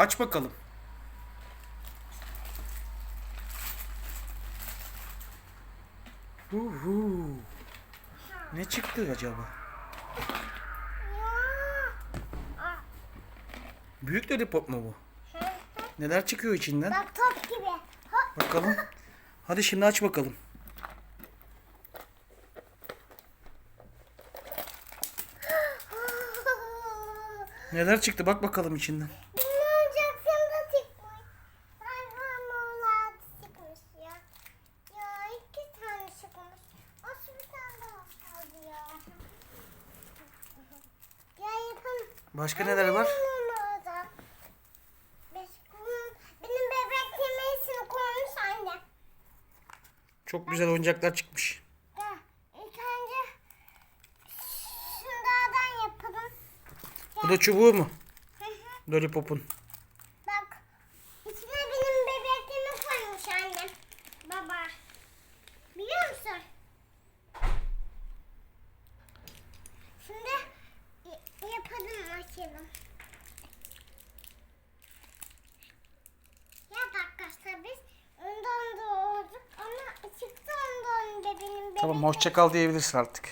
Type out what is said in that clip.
Aç bakalım. Uhu. Ne çıktı acaba? Büyük lollipop mu bu? Neler çıkıyor içinden? Bak top gibi. Hop. Bakalım. Hadi şimdi aç bakalım. Neler çıktı bak bakalım içinden. Başka neler var? Benim orada. Benim, benim bebek yemeğisini koymuş anne. Çok güzel oyuncaklar çıkmış. İlk önce şunlardan yapalım. Bu da çubuğu mu? Lollipop'un. Tamam hoşça kal diyebilirsin artık.